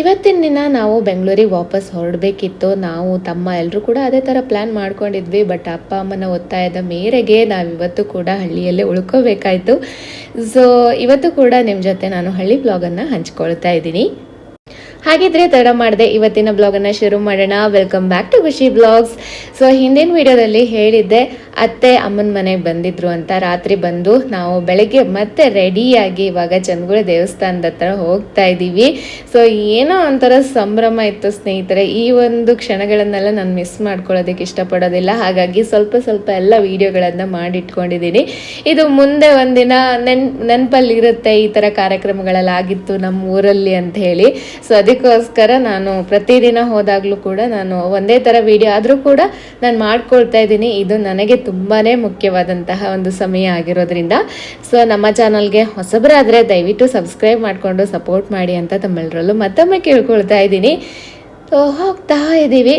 ಇವತ್ತಿನ ದಿನ ನಾವು ಬೆಂಗಳೂರಿಗೆ ವಾಪಸ್ ಹೊರಡಬೇಕಿತ್ತು. ನಾವು ತಮ್ಮ ಎಲ್ಲರೂ ಕೂಡ ಅದೇ ಥರ ಪ್ಲ್ಯಾನ್ ಮಾಡ್ಕೊಂಡಿದ್ವಿ. ಬಟ್ ಅಪ್ಪ, ಅಮ್ಮನ ಒತ್ತಾಯದ ಮೇರೆಗೆ ನಾವಿವತ್ತು ಕೂಡ ಹಳ್ಳಿಯಲ್ಲೇ ಉಳ್ಕೋಬೇಕಾಯಿತು. ಸೊ ಇವತ್ತು ಕೂಡ ನಿಮ್ಮ ಜೊತೆ ನಾನು ಹಳ್ಳಿ ಬ್ಲಾಗನ್ನು ಹಂಚ್ಕೊಳ್ತಾ ಇದ್ದೀನಿ. ಹಾಗಿದ್ರೆ ತಡ ಮಾಡಿದೆ ಇವತ್ತಿನ ಬ್ಲಾಗನ್ನು ಶುರು ಮಾಡೋಣ. Welcome back to Khushi blogs so ಹಿಂದಿನ ವಿಡಿಯೋದಲ್ಲಿ ಹೇಳಿದ್ದೆ ಅತ್ತೆ ಅಮ್ಮನ ಮನೆಗೆ ಬಂದಿದ್ರು ಅಂತ ರಾತ್ರಿ ಬಂದು ನಾವು ಬೆಳಗ್ಗೆ ಮತ್ತೆ ರೆಡಿಯಾಗಿ ಇವಾಗ ಚಂದಗುಳ ದೇವಸ್ಥಾನದ ಹತ್ರ ಹೋಗ್ತಾ ಇದ್ದೀವಿ. ಸೊ ಏನೋ ಒಂಥರ ಸಂಭ್ರಮ ಇತ್ತು ಸ್ನೇಹಿತರೆ. ಈ ಒಂದು ಕ್ಷಣಗಳನ್ನೆಲ್ಲ ನಾನು ಮಿಸ್ ಮಾಡ್ಕೊಳ್ಳೋದಕ್ಕೆ ಇಷ್ಟಪಡೋದಿಲ್ಲ. ಹಾಗಾಗಿ ಸ್ವಲ್ಪ ಸ್ವಲ್ಪ ಎಲ್ಲ ವಿಡಿಯೋಗಳನ್ನು ಮಾಡಿಟ್ಕೊಂಡಿದ್ದೀನಿ. ಇದು ಮುಂದೆ ಒಂದಿನ ನೆನ್, ನೆನಪಲ್ಲಿರುತ್ತೆ ಈ ಥರ ಕಾರ್ಯಕ್ರಮಗಳೆಲ್ಲ ಆಗಿತ್ತು ನಮ್ಮ ಊರಲ್ಲಿ ಅಂತ ಹೇಳಿ. ಸೊ ಅದಕ್ಕೋಸ್ಕರ ನಾನು ಪ್ರತಿದಿನ ಹೋದಾಗಲೂ ಕೂಡ ನಾನು ಒಂದೇ ಥರ ವಿಡಿಯೋ ಆದರೂ ಕೂಡ ನಾನು ಮಾಡ್ಕೊಳ್ತಾ ಇದ್ದೀನಿ. ಇದು ನನಗೆ ತುಂಬಾ ಮುಖ್ಯವಾದಂತಹ ಒಂದು ಸಮಯ ಆಗಿರೋದ್ರಿಂದ. ಸೊ ನಮ್ಮ ಚಾನಲ್ಗೆ ಹೊಸಬರಾದರೆ ದಯವಿಟ್ಟು ಸಬ್ಸ್ಕ್ರೈಬ್ ಮಾಡಿಕೊಂಡು ಸಪೋರ್ಟ್ ಮಾಡಿ ಅಂತ ತಮ್ಮೆಲ್ಲರಲ್ಲೂ ಮತ್ತೊಮ್ಮೆ ಕೇಳ್ಕೊಳ್ತಾ ಇದ್ದೀನಿ. ಸೊ ಹೋಗ್ತಾ ಇದ್ದೀವಿ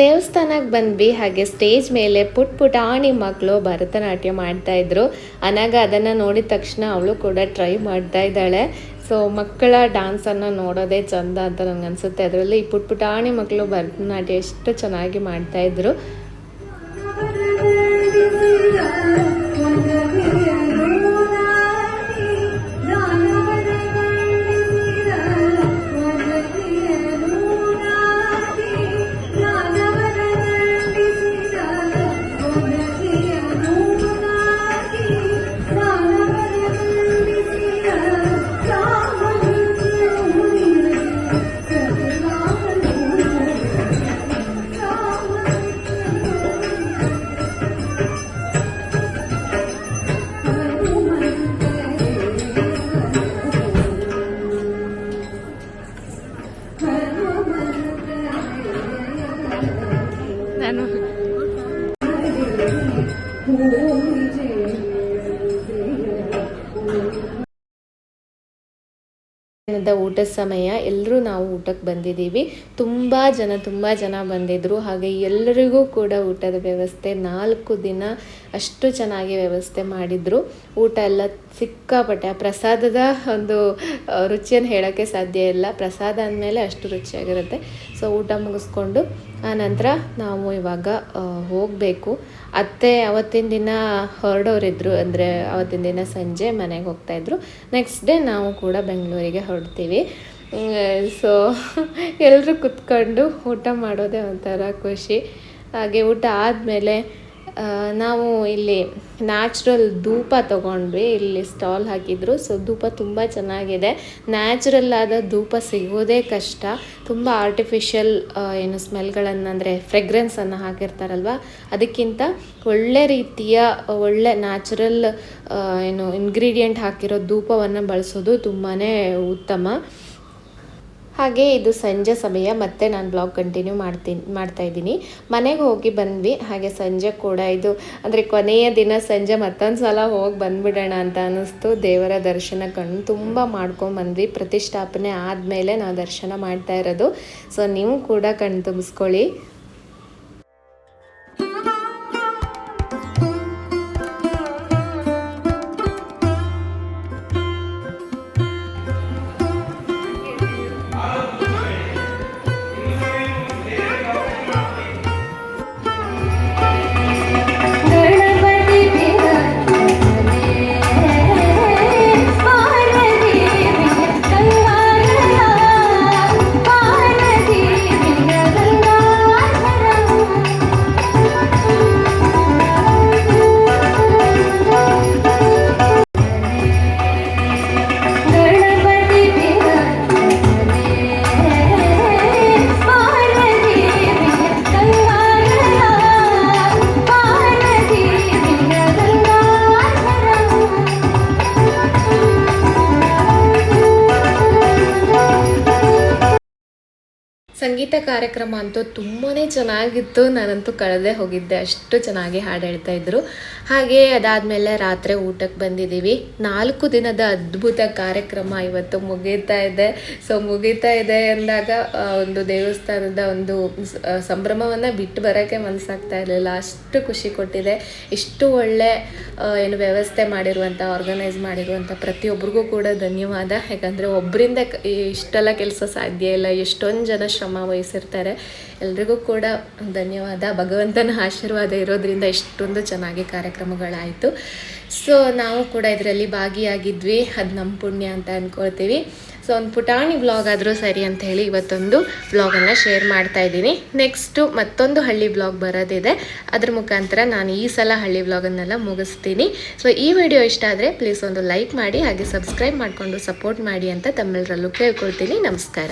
ದೇವಸ್ಥಾನಕ್ಕೆ ಬಂದ್ವಿ, ಹಾಗೆ ಸ್ಟೇಜ್ ಮೇಲೆ ಪುಟ್ ಪುಟಾಣಿ ಮಕ್ಕಳು ಭರತನಾಟ್ಯ ಮಾಡ್ತಾ ಇದ್ರು. ಅನಾಗ ಅದನ್ನು ನೋಡಿದ ತಕ್ಷಣ ಅವಳು ಕೂಡ ಟ್ರೈ ಮಾಡ್ತಾ ಇದ್ದಾಳೆ. ಸೊ ಮಕ್ಕಳ ಡ್ಯಾನ್ಸನ್ನು ನೋಡೋದೇ ಚಂದ ಅಂತ ನನಗೆ ಅನಿಸುತ್ತೆ ಅದರಲ್ಲಿ ಈ ಪುಟ್ ಪುಟಾಣಿ ಮಕ್ಕಳು ಭರತನಾಟ್ಯ ಎಷ್ಟು ಚೆನ್ನಾಗಿ ಮಾಡ್ತಾ ನಾನು. ಊಟದ ಸಮಯ ಎಲ್ಲರೂ ನಾವು ಊಟಕ್ಕೆ ಬಂದಿದ್ದೀವಿ. ತುಂಬ ಜನ ತುಂಬ ಜನ ಬಂದಿದ್ದರು ಹಾಗೆ ಎಲ್ಲರಿಗೂ ಕೂಡ ಊಟದ ವ್ಯವಸ್ಥೆ ನಾಲ್ಕು ದಿನ ಅಷ್ಟು ಚೆನ್ನಾಗಿ ವ್ಯವಸ್ಥೆ ಮಾಡಿದರು. ಊಟ ಎಲ್ಲ ಸಿಕ್ಕಾಪಟ್ಟೆ, ಆ ಪ್ರಸಾದದ ಒಂದು ರುಚಿಯನ್ನು ಹೇಳೋಕ್ಕೆ ಸಾಧ್ಯ ಇಲ್ಲ. ಪ್ರಸಾದ ಅಂದಮೇಲೆ ಅಷ್ಟು ರುಚಿಯಾಗಿರುತ್ತೆ. ಸೊ ಊಟ ಮುಗಿಸ್ಕೊಂಡು ಆ ನಂತರ ನಾವು ಇವಾಗ ಹೋಗಬೇಕು. ಅತ್ತೆ ಅವತ್ತಿನ ದಿನ ಹೊರಡೋರಿದ್ರು, ಅಂದರೆ ಅವತ್ತಿನ ದಿನ ಸಂಜೆ ಮನೆಗೆ ಹೋಗ್ತಾಯಿದ್ರು. ನೆಕ್ಸ್ಟ್ ಡೇ ನಾವು ಕೂಡ ಬೆಂಗಳೂರಿಗೆ ಹೊರಡ್ತೀವಿ. ಸೊ ಎಲ್ಲರೂ ಕುತ್ಕೊಂಡು ಊಟ ಮಾಡೋದೇ ಒಂಥರ ಖುಷಿ. ಹಾಗೆ ಊಟ ಆದಮೇಲೆ ನಾವು ಇಲ್ಲಿ ನ್ಯಾಚುರಲ್ ಧೂಪ ತೊಗೊಂಡ್ವಿ. ಇಲ್ಲಿ ಸ್ಟಾಲ್ ಹಾಕಿದ್ರು. ಸೊ, ಧೂಪ ತುಂಬ ಚೆನ್ನಾಗಿದೆ. ನ್ಯಾಚುರಲ್ ಆದ ಧೂಪ ಸಿಗೋದೇ ಕಷ್ಟ. ತುಂಬ ಆರ್ಟಿಫಿಷಿಯಲ್ ಏನು ಸ್ಮೆಲ್ಗಳನ್ನು ಅಂದರೆ ಫ್ರೆಗ್ರೆನ್ಸನ್ನು ಹಾಕಿರ್ತಾರಲ್ವ? ಅದಕ್ಕಿಂತ ಒಳ್ಳೆ ರೀತಿಯ, ಒಳ್ಳೆ ನ್ಯಾಚುರಲ್ ಏನು ಇಂಗ್ರೀಡಿಯೆಂಟ್ ಹಾಕಿರೋ ಧೂಪವನ್ನು ಬಳಸೋದು ತುಂಬಾ ಉತ್ತಮ. ಹಾಗೆ ಇದು ಸಂಜೆ ಸಮಯ, ಮತ್ತೆ ನಾನು ಬ್ಲಾಗ್ ಕಂಟಿನ್ಯೂ ಮಾಡ್ತೀನಿ, ಮಾಡ್ತಾ ಇದ್ದೀನಿ. ಮನೆಗೆ ಹೋಗಿ ಬಂದ್ವಿ, ಹಾಗೆ ಸಂಜೆ ಕೂಡ ಇದು, ಅಂದರೆ ಕೊನೆಯ ದಿನ ಸಂಜೆ ಮತ್ತೊಂದು ಸಲ ಹೋಗಿ ಬಂದ್ಬಿಡೋಣ ಅಂತ ಅನ್ನಿಸ್ತು. ದೇವರ ದರ್ಶನ ಕಣ್ಣು ತುಂಬ ಮಾಡ್ಕೊಂಬಂದ್ವಿ ಪ್ರತಿಷ್ಠಾಪನೆ ಆದಮೇಲೆ ನಾವು ದರ್ಶನ ಮಾಡ್ತಾ ಇರೋದು. ಸೊ ನೀವು ಕೂಡ ಕಣ್ಣು ಸಂಗೀತ ಕಾರ್ಯಕ್ರಮ ಅಂತೂ ತುಂಬಾ ಚೆನ್ನಾಗಿತ್ತು. ನಾನಂತೂ ಕಳೆದೇ ಹೋಗಿದ್ದೆ. ಅಷ್ಟು ಚೆನ್ನಾಗಿ ಹಾಡು ಹೇಳ್ತಾ ಇದ್ರು. ಹಾಗೆ ಅದಾದಮೇಲೆ ರಾತ್ರಿ ಊಟಕ್ಕೆ ಬಂದಿದ್ದೀವಿ. ನಾಲ್ಕು ದಿನದ ಅದ್ಭುತ ಕಾರ್ಯಕ್ರಮ ಇವತ್ತು ಮುಗೀತಾ ಇದೆ. ಸೊ ಮುಗೀತಾ ಇದೆ ಅಂದಾಗ ಒಂದು ದೇವಸ್ಥಾನದ ಒಂದು ಸಂಭ್ರಮವನ್ನು ಬಿಟ್ಟು ಬರೋಕ್ಕೆ ಮನಸ್ಸಾಗ್ತಾ ಇರಲಿಲ್ಲ. ಅಷ್ಟು ಖುಷಿ ಕೊಟ್ಟಿದೆ. ಇಷ್ಟು ಒಳ್ಳೆ ಏನು ವ್ಯವಸ್ಥೆ ಮಾಡಿರುವಂಥ ಆರ್ಗನೈಸ್ ಮಾಡಿರುವಂಥ ಪ್ರತಿಯೊಬ್ಬರಿಗೂ ಕೂಡ ಧನ್ಯವಾದ. ಯಾಕಂದರೆ ಒಬ್ಬರಿಂದ ಇಷ್ಟೆಲ್ಲ ಕೆಲಸ ಸಾಧ್ಯ ಇಲ್ಲ. ಎಷ್ಟೊಂದು ಜನ ಶ್ರಮ ವಹಿಸಿರ್ತಾರೆ ಎಲ್ರಿಗೂ ಕೂಡ ಧನ್ಯವಾದ. ಭಗವಂತನ ಆಶೀರ್ವಾದ ಇರೋದ್ರಿಂದ ಇಷ್ಟೊಂದು ಚೆನ್ನಾಗಿ ಕಾರ್ಯಕ್ರಮಗಳಾಯಿತು. ಸೊ ನಾವು ಕೂಡ ಇದರಲ್ಲಿ ಭಾಗಿಯಾಗಿದ್ವಿ. ಅದು ನಮ್ಮ ಪುಣ್ಯ ಅಂತ ಅಂದ್ಕೊಳ್ತೀವಿ ಸೊ ಒಂದು ಪುಟಾಣಿ ಬ್ಲಾಗ್ ಆದರೂ ಸರಿ ಅಂತ ಹೇಳಿ ಇವತ್ತೊಂದು ಬ್ಲಾಗನ್ನು ಶೇರ್ ಮಾಡ್ತಾ ಇದ್ದೀನಿ. ನೆಕ್ಸ್ಟು ಮತ್ತೊಂದು ಹಳ್ಳಿ ಬ್ಲಾಗ್ ಬರೋದಿದೆ. ಅದ್ರ ಮುಖಾಂತರ ನಾನು ಈ ಸಲ ಹಳ್ಳಿ ಬ್ಲಾಗನ್ನೆಲ್ಲ ಮುಗಿಸ್ತೀನಿ. ಸೊ ಈ ವಿಡಿಯೋ ಇಷ್ಟ ಆದರೆ ಪ್ಲೀಸ್ ಒಂದು ಲೈಕ್ ಮಾಡಿ ಹಾಗೆ ಸಬ್ಸ್ಕ್ರೈಬ್ ಮಾಡಿಕೊಂಡು ಸಪೋರ್ಟ್ ಮಾಡಿ ಅಂತ ತಮ್ಮೆಲ್ಲರಲ್ಲೂ ಕೇಳ್ಕೊಳ್ತೀನಿ. ನಮಸ್ಕಾರ.